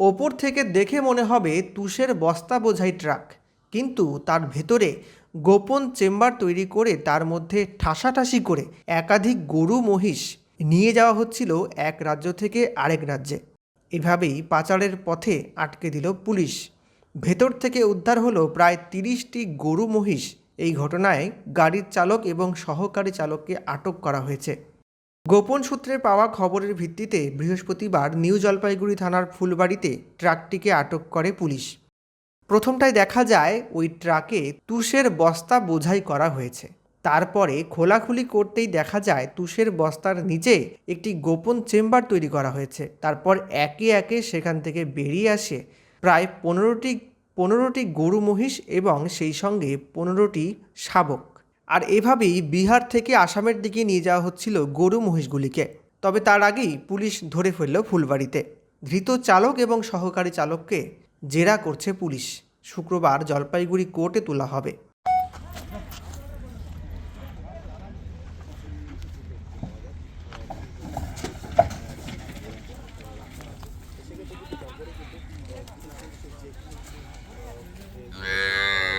ওপর থেকে দেখে মনে হবে তুষের বস্তা বোঝাই ট্রাক। কিন্তু তার ভেতরে গোপন চেম্বার তৈরি করে তার মধ্যে ঠাসাঠাসি করে একাধিক গরু মহিষ নিয়ে যাওয়া হচ্ছিল এক রাজ্য থেকে আরেক রাজ্যে। এভাবেই পাচারের পথে আটকে দিল পুলিশ। ভেতর থেকে উদ্ধার হলো প্রায় তিরিশটি গরু মহিষ। এই ঘটনায় গাড়ির চালক এবং সহকারী চালককে আটক করা হয়েছে। গোপন সূত্রে পাওয়া খবরের ভিত্তিতে বৃহস্পতিবার নিউ জলপাইগুড়ি থানার ফুলবাড়িতে ট্রাকটিকে আটক করে পুলিশ। প্রথমটায় দেখা যায়, ওই ট্রাকে তুষের বস্তা বোঝাই করা হয়েছে। তারপরে খোলাখুলি করতেই দেখা যায়, তুষের বস্তার নিচে একটি গোপন চেম্বার তৈরি করা হয়েছে। তারপর একে একে সেখান থেকে বেরিয়ে আসে প্রায় পনেরোটি পনেরোটি গরু মহিষ এবং সেই সঙ্গে পনেরোটি শাবক। আর এভাবেই বিহার থেকে আসামের দিকে নিয়ে যাওয়া হচ্ছিল গরু মহিষগুলিকে। তবে তার আগেই পুলিশ ধরে ফেলল ফুলবাড়িতে। ধৃত চালক এবং সহকারী চালককে জেরা করছে পুলিশ। শুক্রবার জলপাইগুড়ি কোর্টে তোলা হবে।